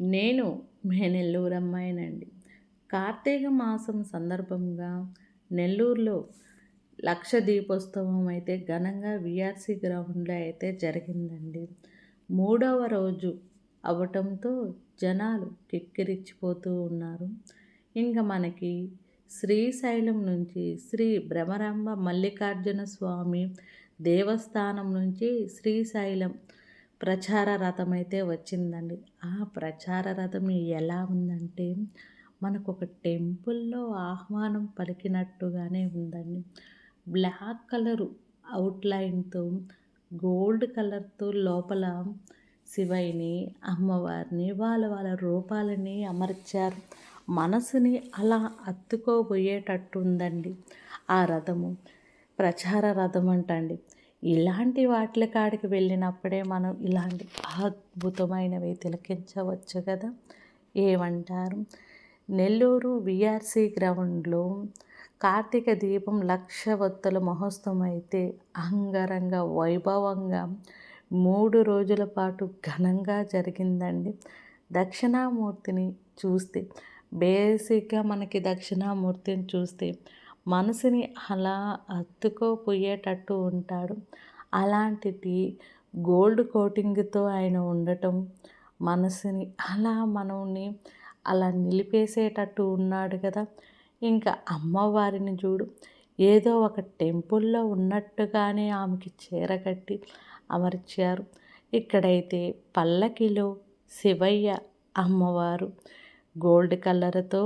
నేను మే నెల్లూరు అమ్మాయినండి. కార్తీక మాసం సందర్భంగా నెల్లూరులో లక్ష దీపోత్సవం అయితే ఘనంగా విఆర్సీ గ్రౌండ్లో అయితే జరిగిందండి. మూడవ రోజు అవటంతో జనాలు కిక్కిరిచ్చిపోతూ ఉన్నారు. ఇంకా మనకి శ్రీశైలం నుంచి శ్రీ భ్రమరాంబ మల్లికార్జున స్వామి దేవస్థానం నుంచి శ్రీశైలం ప్రచార రథం అయితే వచ్చిందండి. ఆ ప్రచార రథం ఎలా ఉందంటే మనకు ఒక టెంపుల్లో ఆహ్వానం పలికినట్టుగానే ఉందండి. బ్లాక్ కలరు అవుట్లైన్తో గోల్డ్ కలర్తో లోపల శివయ్యని అమ్మవారిని వాళ్ళ వాళ్ళ రూపాలని అమర్చారు. మనసుని అలా అత్తుకోబోయేటట్టుందండి ఆ రథము. ప్రచార రథం అంటండి. ఇలాంటి వాటి కాడికి వెళ్ళినప్పుడే మనం ఇలాంటి అద్భుతమైనవి తిలకించవచ్చు కదా? ఏమంటారు? నెల్లూరు విఆర్సీ గ్రౌండ్లో కార్తీక దీపం లక్ష వత్తుల మహోత్సవం అయితే అంగరంగ వైభవంగా మూడు రోజుల పాటు ఘనంగా జరిగిందండి. దక్షిణామూర్తిని చూస్తే బేసిక్గా మనకి దక్షిణామూర్తిని చూస్తే మనసుని అలా అత్తుకోపోయేటట్టు ఉంటాడు. అలాంటిది గోల్డ్ కోటింగ్తో ఆయన ఉండటం మనసుని అలా మనల్ని అలా నిలిపేసేటట్టు ఉన్నాడు కదా. ఇంకా అమ్మవారిని చూడు ఏదో ఒక టెంపుల్లో ఉన్నట్టుగానే ఆమెకి చీర కట్టి అమర్చారు. ఇక్కడైతే పల్లకిలో శివయ్య అమ్మవారు గోల్డ్ కలర్తో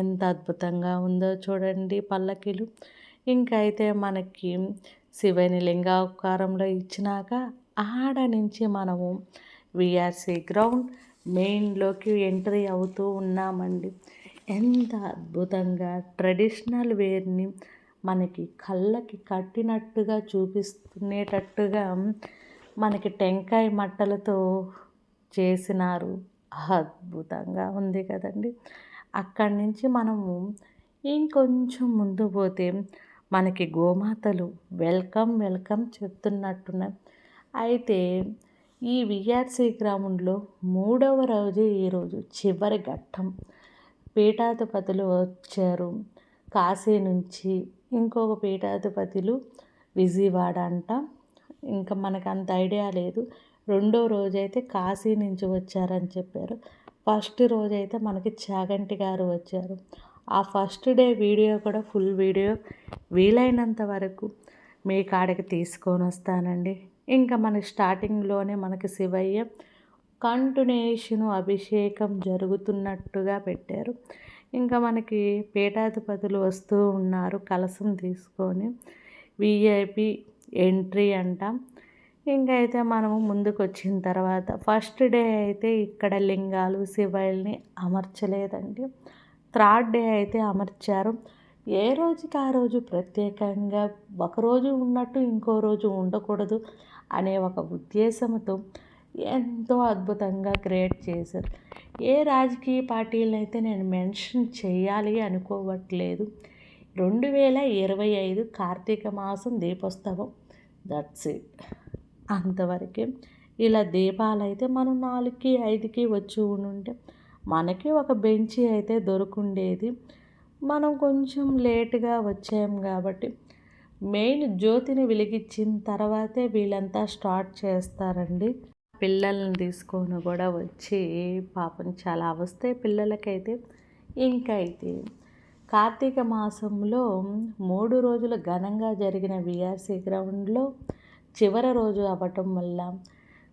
ఎంత అద్భుతంగా ఉందో చూడండి పల్లకిలు. ఇంకైతే అయితే మనకి శివని లింగాకారంలో ఇచ్చినాక ఆడ నుంచి మనము విఆర్సి గ్రౌండ్ మెయిన్లోకి ఎంట్రీ అవుతూ ఉన్నామండి. ఎంత అద్భుతంగా ట్రెడిషనల్ వేర్ని మనకి కళ్ళకి కట్టినట్టుగా చూపిస్తునేటట్టుగా మనకి టెంకాయ మట్టలతో చేసినారు. అద్భుతంగా ఉంది కదండి. అక్కడి నుంచి మనము ఇంకొంచెం ముందు పోతే మనకి గోమాతలు వెల్కమ్ వెల్కమ్ చెప్తున్నట్టున్నాయి. అయితే ఈ విఆర్సి గ్రామంలో మూడవ రోజు ఈరోజు చివరి ఘట్టం. పీఠాధిపతులు వచ్చారు. కాశీ నుంచి ఇంకొక పీఠాధిపతులు విజయవాడ అంట. ఇంకా మనకు అంత ఐడియా లేదు. రెండో రోజైతే కాశీ నుంచి వచ్చారని చెప్పారు. ఫస్ట్ రోజైతే మనకి చాగంటి గారు వచ్చారు. ఆ ఫస్ట్ డే వీడియో కూడా ఫుల్ వీడియో. వీలైనంత వరకు మీ కాడికి తీసుకొని వస్తానండి. ఇంకా మనకి స్టార్టింగ్లోనే మనకి శివయ్య కంటినేషన్ అభిషేకం జరుగుతున్నట్టుగా పెట్టారు. ఇంకా మనకి పీఠాధిపతులు వస్తూ ఉన్నారు కలసం తీసుకొని. విఐపి ఎంట్రీ అంటాం. ఇంకా అయితే మనము ముందుకు వచ్చిన తర్వాత ఫస్ట్ డే అయితే ఇక్కడ లింగాలు శివల్ని అమర్చలేదండి. థర్డ్ డే అయితే అమర్చారు. ఏ రోజుకి ఆ రోజు ప్రత్యేకంగా ఒకరోజు ఉన్నట్టు ఇంకో రోజు ఉండకూడదు అనే ఒక ఉద్దేశంతో ఎంతో అద్భుతంగా క్రియేట్ చేశారు. ఏ రాజకీయ పార్టీలను అయితే నేను మెన్షన్ చేయాలి అనుకోవట్లేదు. రెండు వేల ఇరవై ఐదు కార్తీక మాసం దీపోత్సవం. దట్స్ ఇట్ అంతవరకే. ఇలా దీపాలు అయితే మనం నాలుగుకి ఐదుకి వచ్చి ఉంటే మనకి ఒక బెంచి అయితే దొరుకుండేది. మనం కొంచెం లేటుగా వచ్చాం కాబట్టి మెయిన్ జ్యోతిని వెలిగించిన తర్వాతే వీళ్ళంతా స్టార్ట్ చేస్తారండి. పిల్లల్ని తీసుకొని కూడా వచ్చి పాపం చాలా అవస్థే పిల్లలకైతే. ఇంకా అయితే కార్తీక మాసంలో మూడు రోజులు ఘనంగా జరిగిన విఆర్సీ గ్రౌండ్లో చివరి రోజు అవ్వటం వల్ల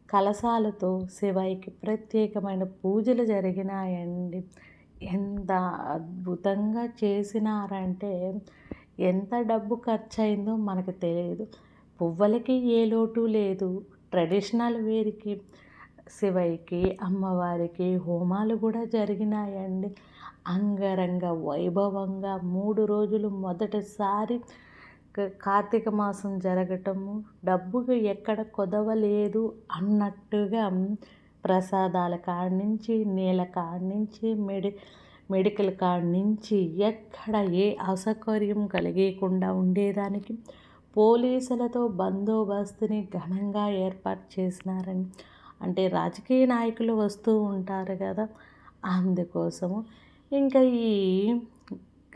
కలశాలతో శివాయికి ప్రత్యేకమైన పూజలు జరిగినాయండి. ఎంత అద్భుతంగా చేసినారంటే ఎంత డబ్బు ఖర్చు అయిందో మనకు తెలియదు. పువ్వులకి ఏ లోటు లేదు. ట్రెడిషనల్ వేరికి శివయ్యకి అమ్మవారికి హోమాలు కూడా జరిగినాయండి. అంగరంగ వైభవంగా మూడు రోజులు మొదటిసారి కార్తీక మాసం జరగటము డబ్బుకు ఎక్కడ కొదవలేదు అన్నట్టుగా ప్రసాదాల కాడ నుంచి నీళ్ళ కాడ నుంచి మెడి మెడికల్ కాడ నుంచి ఎక్కడ ఏ అసౌకర్యం కలిగకుండా ఉండేదానికి పోలీసులతో బందోబస్తుని ఘనంగా ఏర్పాటు చేసినారని. అంటే రాజకీయ నాయకులు వస్తూ ఉంటారు కదా అందుకోసము. ఇంకా ఈ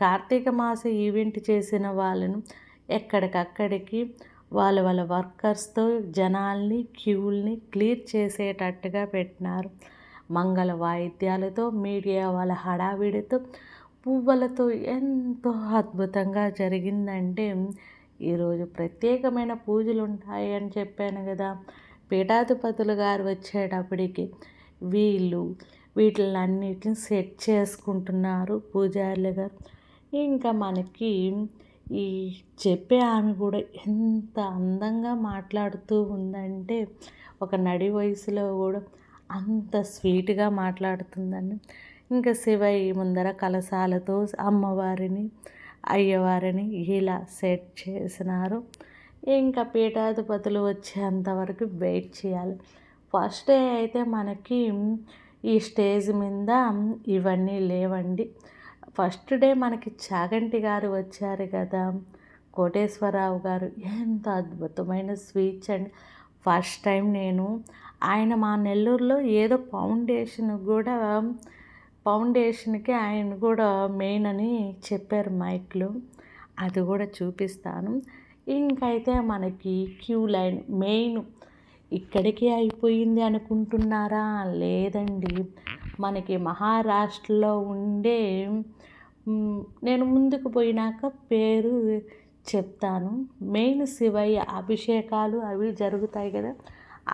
కార్తీక మాస ఈవెంట్ చేసిన వాళ్ళను ఎక్కడికక్కడికి వాళ్ళ వాళ్ళ వర్కర్స్తో జనాల్ని క్యూల్ని క్లియర్ చేసేటట్టుగా పెట్టినారు. మంగళ వాయిద్యాలతో మీడియా వాళ్ళ హడావిడితో పువ్వులతో ఎంతో అద్భుతంగా జరిగిందంటే ఈరోజు ప్రత్యేకమైన పూజలు ఉంటాయి అని చెప్పాను కదా. పీఠాధిపతులు గారు వచ్చేటప్పటికి వీళ్ళు వీటిలన్నిటిని సెట్ చేసుకుంటున్నారు పూజారులు గారు. ఇంకా మనకి ఈ చెప్పే ఆమె కూడా ఎంత అందంగా మాట్లాడుతూ ఉందంటే ఒక నడి వయసులో కూడా అంత స్వీట్గా మాట్లాడుతుందండి. ఇంకా శివయ్య ముందర కలశాలతో అమ్మవారిని అయ్యవారిని ఇలా సెట్ చేసినారు. ఇంకా పీఠాధిపతులు వచ్చేంతవరకు వెయిట్ చేయాలి. ఫస్ట్ డే అయితే మనకి ఈ స్టేజ్ మీద ఇవన్నీ లేవండి. ఫస్ట్ డే మనకి చాగంటి గారు వచ్చారు కదా. కోటేశ్వరరావు గారు. ఎంత అద్భుతమైన స్పీచ్ అండ్. ఫస్ట్ టైం నేను. ఆయన మా నెల్లూరులో ఏదో ఫౌండేషన్ కూడా ఫౌండేషన్కి ఆయన కూడా మెయిన్ అని చెప్పారు మైక్లో. అది కూడా చూపిస్తాను. ఇంకైతే మనకి క్యూ లైన్ మెయిన్. ఇక్కడికి అయిపోయింది అనుకుంటున్నారా? లేదండి. మనకి మహారాష్ట్రలో ఉండే నేను ముందుకు పోయినాక పేరు చెప్తాను. మెయిన్ శివయ్య అభిషేకాలు అవి జరుగుతాయి కదా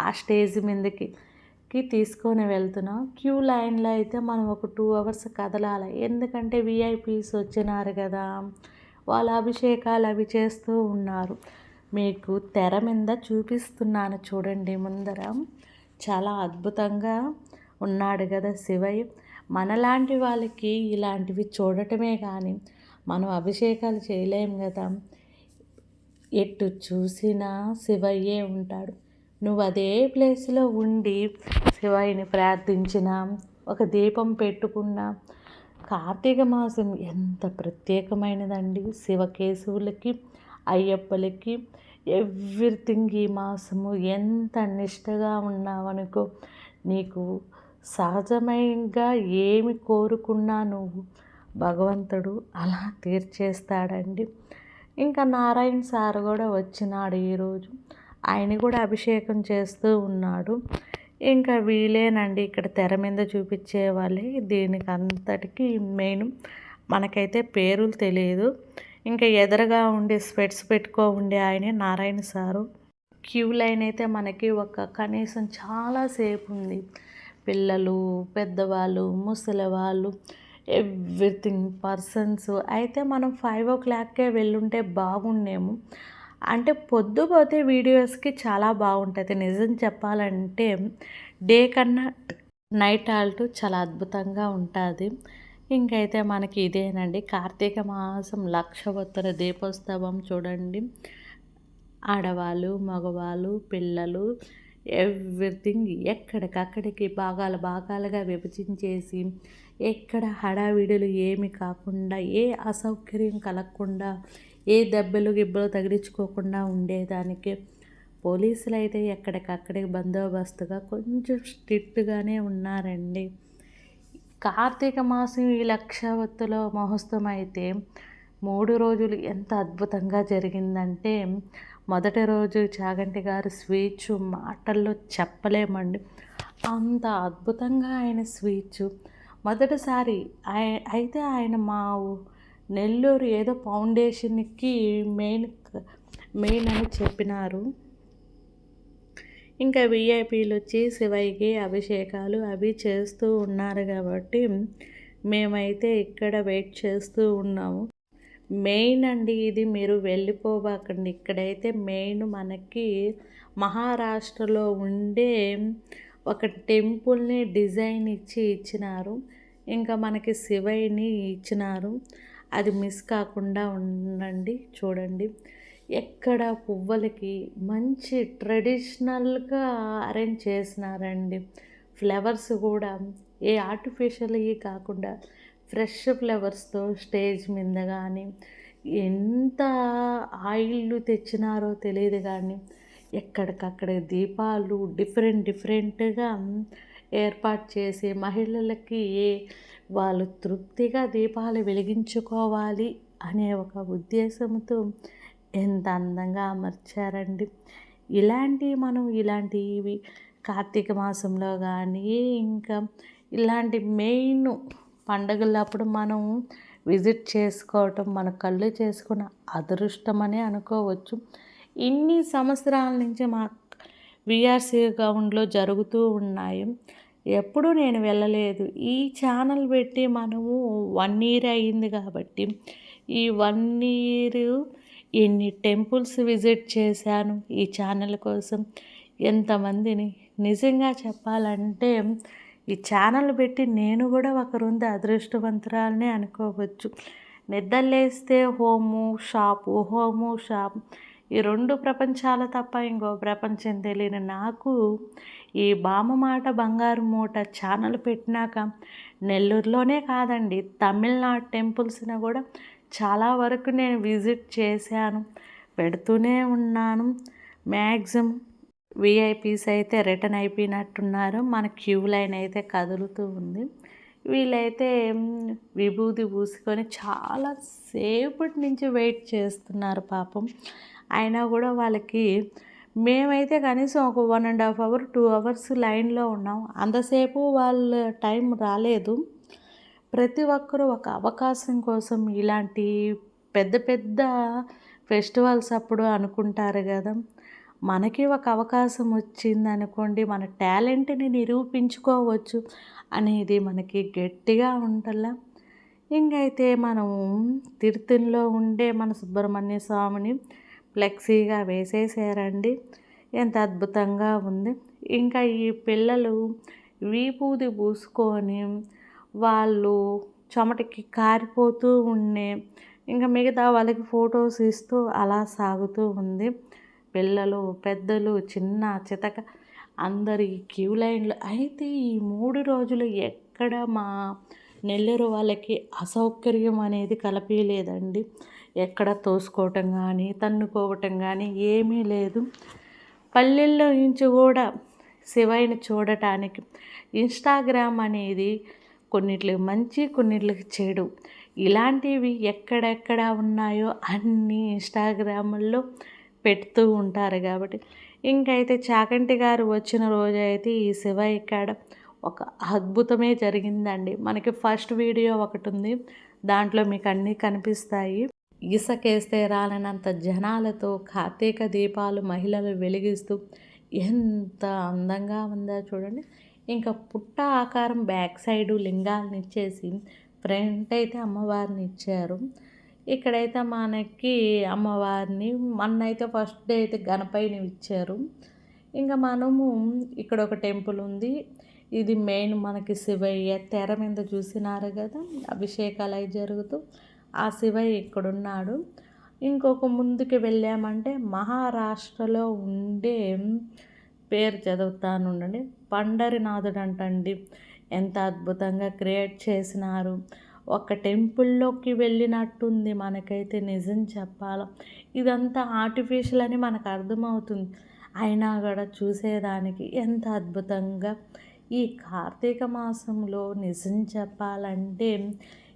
ఆ స్టేజ్ మీదకి తీసుకొని వెళ్తున్నాం. క్యూ లైన్లో అయితే మనం ఒక టూ అవర్స్ కదలాలి. ఎందుకంటే విఐపీస్ వచ్చినారు కదా వాళ్ళ అభిషేకాలు అవి చేస్తూ ఉన్నారు. మీకు తెర మీద చూపిస్తున్నాను చూడండి ముందర. చాలా అద్భుతంగా ఉన్నాడు కదా శివయ్య. మనలాంటి వాళ్ళకి ఇలాంటివి చూడటమే కానీ మనం అభిషేకాలు చేయలేం కదా. ఎటు చూసినా శివయ్యే ఉంటాడు. నువ్వు అదే ప్లేస్లో ఉండి శివయ్యని ప్రార్థించినా ఒక దీపం పెట్టుకున్న కార్తీక మాసం ఎంత ప్రత్యేకమైనదండి. శివకేశవులకి అయ్యప్పలకి ఎవ్రీథింగ్ ఈ మాసము ఎంత నిష్టగా ఉన్నావనుకో నీకు సహజమైనగా ఏమి కోరుకున్నా నువ్వు భగవంతుడు అలా తీర్చేస్తాడండి. ఇంకా నారాయణ సార్ కూడా వచ్చినాడు ఈరోజు. ఆయన కూడా అభిషేకం చేస్తూ ఉన్నాడు. ఇంకా వీలేనండి ఇక్కడ తెర మీద చూపించే వాళ్ళే. దీనికి అంతటికి మెయిన్ మనకైతే పేరులు తెలియదు. ఇంకా ఎదురుగా ఉండే స్పెట్స్ పెట్టుకో ఉండే ఆయనే నారాయణ సారు. క్యూ లైన్ అయితే మనకి ఒక కనీసం చాలాసేపు ఉంది పిల్లలు పెద్దవాళ్ళు ముసలి వాళ్ళు ఎవ్రీథింగ్ పర్సన్స్. అయితే మనం ఫైవ్ ఓ క్లాక్కే వెళ్ళుంటే బాగుండేము. అంటే పొద్దుపోతే వీడియోస్కి చాలా బాగుంటుంది. నిజం చెప్పాలంటే డే కన్నా నైట్ ఆల్ట్ చాలా అద్భుతంగా ఉంటుంది. ఇంకైతే మనకి ఇదేనండి. కార్తీక మాసం లక్షవత్తర దీపోత్సవం చూడండి. ఆడవాళ్ళు మగవాళ్ళు పిల్లలు ఎవ్రీథింగ్ ఎక్కడికక్కడికి భాగాలు భాగాలుగా విభజించేసి ఎక్కడ హడావిడులు ఏమి కాకుండా ఏ అసౌకర్యం కలగకుండా ఏ దెబ్బలు గిబ్బలు తగిలించుకోకుండా ఉండేదానికి పోలీసులు అయితే ఎక్కడికక్కడికి బందోబస్తుగా కొంచెం స్ట్రిక్ట్గానే ఉన్నారండి. కార్తీక మాసం ఈ లక్షవత్తులో మహోత్సవం అయితే మూడు రోజులు ఎంత అద్భుతంగా జరిగిందంటే మొదటి రోజు చాగంటి గారు స్వీచ్ మాటల్లో చెప్పలేమండి. అంత అద్భుతంగా ఆయన స్వీచ్ మొదటిసారి అయితే ఆయన మా నెల్లూరు ఏదో ఫౌండేషన్కి మెయిన్ మెయిన్ అని చెప్పినారు. ఇంకా విఐపీలు వచ్చి శివయ్యకి అభిషేకాలు అవి చేస్తూ ఉన్నారు కాబట్టి మేమైతే ఇక్కడ వెయిట్ చేస్తూ ఉన్నాము. మెయిన్ అండి ఇది మీరు వెళ్ళిపోబాకండి. ఇక్కడైతే మెయిన్ మనకి మహారాష్ట్రలో ఉండే ఒక టెంపుల్ని డిజైన్ ఇచ్చి ఇచ్చినారు. ఇంకా మనకి శివయ్యని ఇచ్చినారు. అది మిస్ కాకుండా ఉండండి చూడండి. ఎక్కడ పువ్వులకి మంచి ట్రెడిషనల్గా అరేంజ్ చేసినారండి. ఫ్లవర్స్ కూడా ఏ ఆర్టిఫిషియల్ కాకుండా ఫ్రెష్ ఫ్లవర్స్తో స్టేజ్ మీద కానీ ఎంత ఆయిల్ తెచ్చినారో తెలియదు కానీ ఎక్కడికక్కడ దీపాలు డిఫరెంట్ డిఫరెంట్గా ఏర్పాటు చేసి మహిళలకి వాళ్ళు తృప్తిగా దీపాలు వెలిగించుకోవాలి అనే ఒక ఉద్దేశంతో ఎంత అందంగా అమర్చారండి. ఇలాంటివి మనం ఇలాంటివి కార్తీక మాసంలో కానీ ఇంకా ఇలాంటి మెయిన్ పండగలప్పుడు మనం విజిట్ చేసుకోవటం మన కళ్ళు చేసుకున్న అదృష్టమనే అనుకోవచ్చు. ఇన్ని సంవత్సరాల నుంచి మా విఆర్సీ గ్రౌండ్లో జరుగుతూ ఉన్నాయి. ఎప్పుడూ నేను వెళ్ళలేదు. ఈ ఛానల్ పెట్టి మనము వన్ ఇయర్ అయింది కాబట్టి ఈ వన్ ఇయర్ ఎన్ని టెంపుల్స్ విజిట్ చేశాను ఈ ఛానల్ కోసం ఎంతమందిని నిజంగా చెప్పాలంటే ఈ ఛానల్ పెట్టి నేను కూడా ఒకరుంది రొంత అదృష్టవంతురాలని అనుకోవచ్చు. నిద్రలేస్తే హోము షాపు హోము షాప్. ఈ రెండు ప్రపంచాల తప్ప ఇంకో ప్రపంచం తెలియని నాకు ఈ బామ మాట బంగారు మూట ఛానల్ పెట్టినాక నెల్లూరులోనే కాదండి తమిళనాడు టెంపుల్స్ని కూడా చాలా వరకు నేను విజిట్ చేశాను పెడుతూనే ఉన్నాను. మ్యాక్సిమం విఐపీస్ అయితే రిటర్న్ అయిపోయినట్టున్నారు. మన క్యూ లైన్ అయితే కదులుతూ ఉంది. వీళ్ళైతే విభూతి పూసుకొని చాలా సేపటి నుంచి వెయిట్ చేస్తున్నారు పాపం. అయినా కూడా వాళ్ళకి మేమైతే కనీసం ఒక one and half hour two hours లైన్లో ఉన్నాం. అంతసేపు వాళ్ళ టైం రాలేదు. ప్రతి ఒక్కరూ ఒక అవకాశం కోసం ఇలాంటి పెద్ద పెద్ద ఫెస్టివల్స్ అప్పుడు అనుకుంటారు కదా. మనకి ఒక అవకాశం వచ్చింది అనుకోండి మన టాలెంట్ని నిరూపించుకోవచ్చు అనేది మనకి గట్టిగా ఉంటల్లా. ఇంకైతే మనం తిరుతిలో ఉండే మన సుబ్రహ్మణ్య స్వామిని ఫ్లెక్సీగా వేసేసారండి. ఎంత అద్భుతంగా ఉంది. ఇంకా ఈ పిల్లలు వీపూది పూసుకొని వాళ్ళు చెమటకి కారిపోతూ ఉండే ఇంకా మిగతా వాళ్ళకి ఫొటోస్ ఇస్తూ అలా సాగుతూ ఉంది. పిల్లలు పెద్దలు చిన్న చితక అందరి క్యూ లైన్లు. అయితే ఈ మూడు రోజులు ఎక్కడ మా నెల్లూరు వాళ్ళకి అసౌకర్యం అనేది కలపలేదండి ఎక్కడ తోసుకోవటం కానీ తన్నుకోవటం కానీ ఏమీ లేదు. పల్లెల్లో నుంచి కూడా శివయ్యని చూడటానికి ఇన్స్టాగ్రామ్ అనేది కొన్నిట్లకి మంచి కొన్నిట్లకి చెడు. ఇలాంటివి ఎక్కడెక్కడ ఉన్నాయో అన్నీ ఇన్స్టాగ్రాముల్లో పెడుతూ ఉంటారు కాబట్టి ఇంకైతే చాకంటి గారు వచ్చిన రోజైతే ఈ శివ ఇక్కడ ఒక అద్భుతమే జరిగిందండి. మనకి ఫస్ట్ వీడియో ఒకటి ఉంది. దాంట్లో మీకు అన్నీ కనిపిస్తాయి. ఇసకేస్తే రాలనంత జనాలతో కార్తీక దీపాలు మహిళలు వెలిగిస్తూ ఎంత అందంగా ఉందో చూడండి. ఇంకా పుట్ట ఆకారం బ్యాక్ సైడు లింగాలను ఇచ్చేసి ఫ్రంట్ అయితే అమ్మవారిని ఇచ్చారు. ఇక్కడైతే మనకి అమ్మవారిని మొన్నైతే ఫస్ట్ డే అయితే గణపైని ఇచ్చారు. ఇంకా మనము ఇక్కడ ఒక టెంపుల్ ఉంది. ఇది మెయిన్ మనకి శివయ్య తెర మీద చూసినారు కదా అభిషేకాలు అవి జరుగుతూ ఆ శివయ్య ఇక్కడున్నాడు. ఇంకొక ముందుకు వెళ్ళామంటే మహారాష్ట్రలో ఉండే పేరు చదువుతాను ఉండండి పండరినాథుడు అంటండి ఎంత అద్భుతంగా క్రియేట్ చేసినారు. ఒక టెంపుల్లోకి వెళ్ళినట్టుంది మనకైతే నిజం చెప్పాలి. ఇదంతా ఆర్టిఫిషియల్ అని మనకు అర్థమవుతుంది. అయినా కూడా చూసేదానికి ఎంత అద్భుతంగా. ఈ కార్తీక మాసంలో నిజం చెప్పాలంటే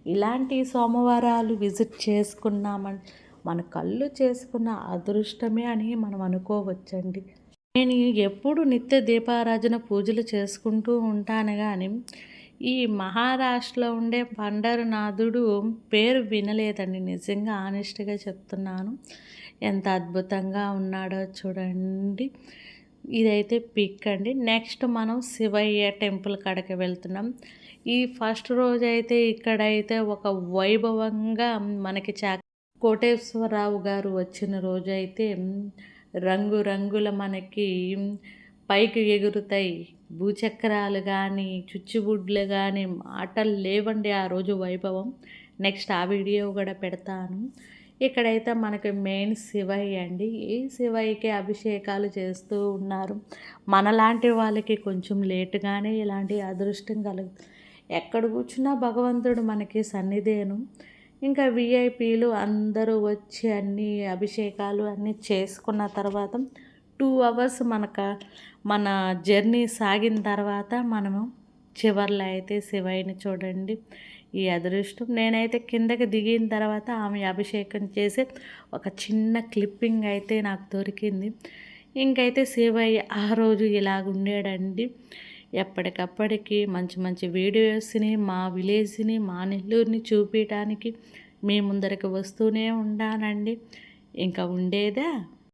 ఇలాంటి సోమవారాలు విజిట్ చేసుకున్నామని మన కళ్ళు చేసుకున్న అదృష్టమే అని మనం అనుకోవచ్చండి. నేను ఎప్పుడు నిత్య దీపారాధన పూజలు చేసుకుంటూ ఉంటాను కానీ ఈ మహారాష్ట్రలో ఉండే పండరునాథుడు పేరు వినలేదండి. నిజంగా ఆనెస్ట్గా చెప్తున్నాను. ఎంత అద్భుతంగా ఉన్నాడో చూడండి. ఇదైతే పిక్ అండి. నెక్స్ట్ మనం శివయ్య టెంపుల్ కాడకి వెళ్తున్నాం. ఈ ఫస్ట్ రోజు అయితే ఇక్కడైతే ఒక వైభవంగా మనకి చా కోటేశ్వరరావు గారు వచ్చిన రోజు అయితే రంగురంగుల మనకి పైకి ఎగురుతాయి. భూచక్రాలు కానీ చుచ్చుబుడ్లు కానీ మాటలు లేవండి ఆ రోజు వైభవం. నెక్స్ట్ ఆ వీడియో కూడా పెడతాను. ఇక్కడైతే మనకి మెయిన్ శివయ్య అండి. ఈ శివయ్యకి అభిషేకాలు చేస్తూ ఉన్నారు. మనలాంటి వాళ్ళకి కొంచెం లేటుగానే ఇలాంటి అదృష్టం కలుగు ఎక్కడ కూర్చున్నా భగవంతుడు మనకి సన్నిధేను. ఇంకా విఐపీలు అందరూ వచ్చి అన్ని అభిషేకాలు అన్నీ చేసుకున్న తర్వాత టూ అవర్స్ మనక మన జర్నీ సాగిన తర్వాత మనము చివర్లో అయితే శివయ్యని చూడండి. ఈ అదృష్టం. నేనైతే కిందకి దిగిన తర్వాత ఆమె అభిషేకం చేసి ఒక చిన్న క్లిప్పింగ్ అయితే నాకు దొరికింది. ఇంకైతే శివయ్య ఆ రోజు ఇలాగుండేడండి ఎప్పటికప్పటికి మంచి మంచి వీడియోస్ని మా విలేజ్ని మా నెల్లూరుని చూపించడానికి మీ ముందరికి వస్తూనే ఉండానండి ఇంకా ఉండేదా?